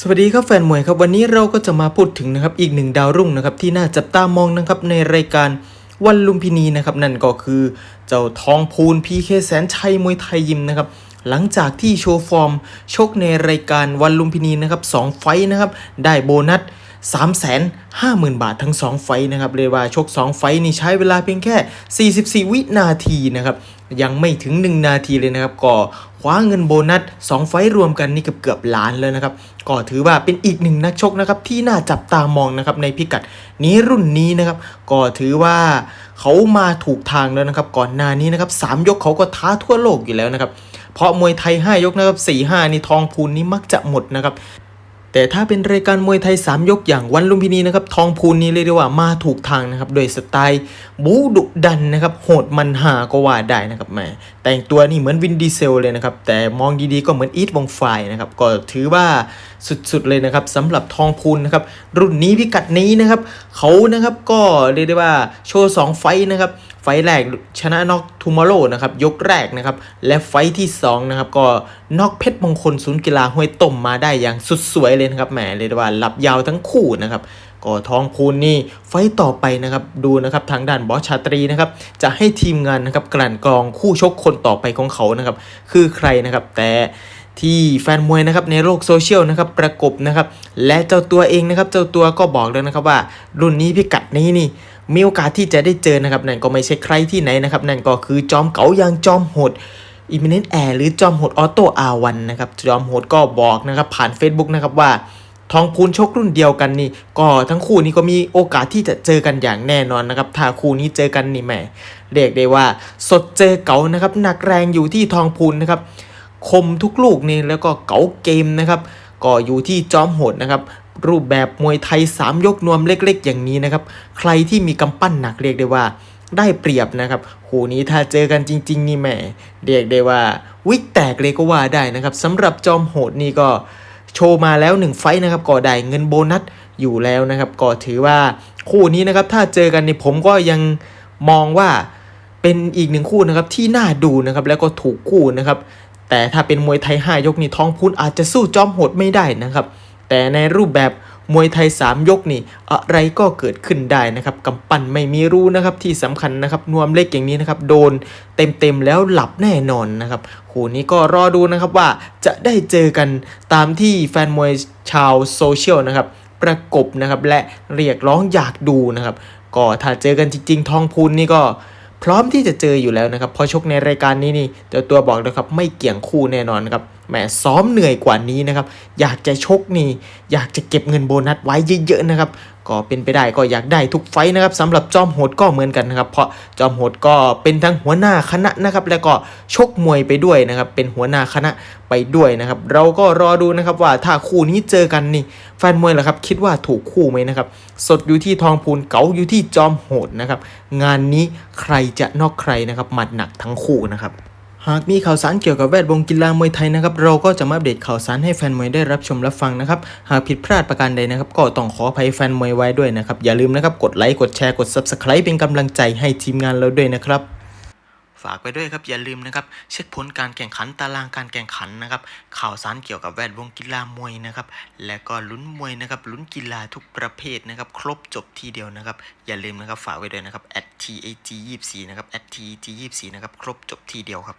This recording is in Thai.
สวัสดีครับแฟนมวยครับวันนี้เราก็จะมาพูดถึงนะครับอีกหนึ่งดาวรุ่งนะครับที่น่าจับตามองนะครับในรายการวันลุมพินีนะครับนั่นก็คือเจ้าทองพูนพีเคแสนชัยมวยไทยยิมนะครับหลังจากที่โชว์ฟอร์มชกในรายการวันลุมพินีนะครับสองไฟนะครับได้โบนัส3 5 0 0 0 0 บาททั้ง 2 ไฟนะครับเรียกว่าชก 2 ไฟนี่ใช้เวลาเพียงแค่ 44 วินาทีนะครับ ยังไม่ถึง 1 นาทีเลยนะครับก็คว้าเงินโบนัส 2 ไฟท์รวมกันนี่เกือบเกือบล้านแล้วนะครับก็ถือว่าเป็นอีกหนึ่งนักชกนะครับที่น่าจับตามองนะครับในพิกัดนี้รุ่นนี้นะครับก็ถือว่าเขามาถูกทางแล้วนะครับก่อนหน้านี้นะครับสามยกเขาก็ท้าทั่วโลกอยู่แล้วนะครับเพราะมวยไทย 5 ยกนะครับ4 5นี่ทองพูนนี่มักจะหมดนะครับ แต่ถ้าเป็นรายการมวยไทย 3 ยกอย่างวันลุมพินีนะครับทองพูนนี่เรียกได้ว่ามาถูกทางนะครับโดยสไตล์บูดุดันนะครับโหดมันหาก็ว่าได้นะครับแม่แต่งตัวนี่เหมือนวินดีเซลเลยนะครับแต่มองดีๆก็เหมือนอีทวงไฟนะครับก็ถือว่าสุดๆเลยนะครับสำหรับทองพูนนะครับรุ่นนี้พิกัดนี้นะครับเขานะครับก็เรียกได้ว่าโชว์ 2 ไฟนะครับไฟแรกชนะน็อกทูมอร์โรนะครับยกแรกนะครับและไฟที่2นะครับก็น็อกเพชรมงคลศูนย์กีฬาห้วยต้มมาได้อย่างสุดสวยเลยนะครับแหมเรียกได้ว่าหลับยาวทั้งคู่นะครับก็ทองพูนนี่ไฟต่อไปนะครับดูนะครับทางด้านบอสชาตรีนะครับจะให้ทีมงานนะครับกลั่นกรองคู่ชกคนต่อไปของเขานะครับคือใครนะครับแต่ ที่แฟนมวยนะครับในโลกโซเชียลนะครับประกบนะครับและเจ้าตัวเองนะครับเจ้าตัวก็บอกแล้วนะครับว่า รุ่นนี้พิกัดนี้นี่มีโอกาสที่จะได้เจอนะครับนั่นก็ไม่ใช่ใครที่ไหนนะครับนั่นก็คือจอมเก๋าย่างจอมโหดอิมิเนนแอร์หรือจอมโหดออโต้อาวันนะครับจอมโหดก็บอกนะครับผ่าน Facebook นะครับว่าทองพูนชกรุ่นเดียวกันนี่ก็ทั้งคู่นี้ก็มีโอกาสที่จะเจอกันอย่างแน่นอนนะครับถ้าคู่นี้เจอกันนี่แหมเรียกได้ว่า สดเจอเก๋านะครับหนักแรงอยู่ที่ทองพูนนะครับ คมทุกลูกนี่แล้วก็เก๋าเกมนะครับ ก็อยู่ที่จอมโหดนะครับ รูปแบบมวยไทย 3 ยกนวมเล็กๆ อย่างนี้นะครับ ใครที่มีกำปั้นหนักเรียกได้ว่าได้เปรียบนะครับคู่นี้ถ้าเจอกันจริง ๆ นี่แหมเรียกได้ว่าวิกแตกเลยก็ว่าได้นะครับสำหรับจอมโหดนี่ก็โชว์มาแล้ว 1 ไฟนะครับก็ได้เงินโบนัสอยู่แล้วนะครับก็ถือว่าคู่นี้นะครับถ้าเจอกันในผมก็ยังมองว่าเป็นอีกหนึ่งคู่นะครับที่น่าดูนะครับแล้วก็ถูกคู่นะครับ แต่ถ้าเป็นมวยไทย 5 ยกนี่ท้องพูนอาจจะสู้จอมโหดไม่ได้นะครับ แต่ในรูปแบบมวยไทย 3 ยกนี่อะไรก็เกิดขึ้นได้นะครับกำปั้นไม่มีรู้นะครับที่สำคัญนะครับนวมเล็กอย่างนี้นะครับโดนเต็มๆแล้วหลับแน่นอนนะครับคู่นี้ก็รอดูนะครับว่าจะได้เจอกันตามที่แฟนมวยชาวโซเชียลนะครับประกบนะครับและเรียกร้องอยากดูนะครับก็ถ้าเจอกันจริงๆ ทองพูนนี่ก็ พร้อมที่จะเจออยู่แล้วนะครับพอชกในรายการนี้นี่เจ้าตัวบอกนะครับไม่เกี่ยงคู่แน่นอนครับ แหมซ้อมเหนื่อยกว่านี้นะครับ อยากจะชกนี่ อยากจะเก็บเงินโบนัสไว้เยอะๆนะครับ ก็เป็นไปได้ก็อยากได้ทุกไฟนะครับสำหรับจอมโหดก็เหมือนกันนะครับ เพราะจอมโหดก็เป็นทั้งหัวหน้าคณะนะครับ แล้วก็ชกมวยไปด้วยนะครับ เป็นหัวหน้าคณะไปด้วยนะครับ เราก็รอดูนะครับว่าถ้าคู่นี้เจอกันนี่แฟนมวยล่ะครับ คิดว่าถูกคู่ไหมนะครับ สดอยู่ที่ทองพูนเก๋าอยู่ที่จอมโหดนะครับ งานนี้ใครจะนอกใครนะครับหมัดหนักทั้งคู่นะครับ หากมีข่าวสารเกี่ยวกับแวดวงกีฬามวยไทยนะครับ เราก็จะมาอัปเดตข่าวสารให้แฟนมวยได้รับชมรับฟังนะครับ หากผิดพลาดประการใดนะครับ ก็ต้องขออภัยแฟนมวยไว้ด้วยนะครับ อย่าลืมนะครับ กดไลค์กดแชร์กด Subscribe เป็นกำลังใจให้ทีมงานเราด้วยนะครับ ฝากไปด้วยครับอย่าลืมนะครับ เช็คผลการแข่งขันตารางการแข่งขันนะครับ ข่าวสารเกี่ยวกับแวดวงกีฬามวยนะครับ และก็ลุ้นมวยนะครับลุ้นกีฬาทุกประเภทนะครับ ครบจบทีเดียวนะครับ อย่าลืมนะครับฝากไว้ด้วยนะครับ @tag24 นะครับ @tag24 นะครับครบจบทีเดียวครับ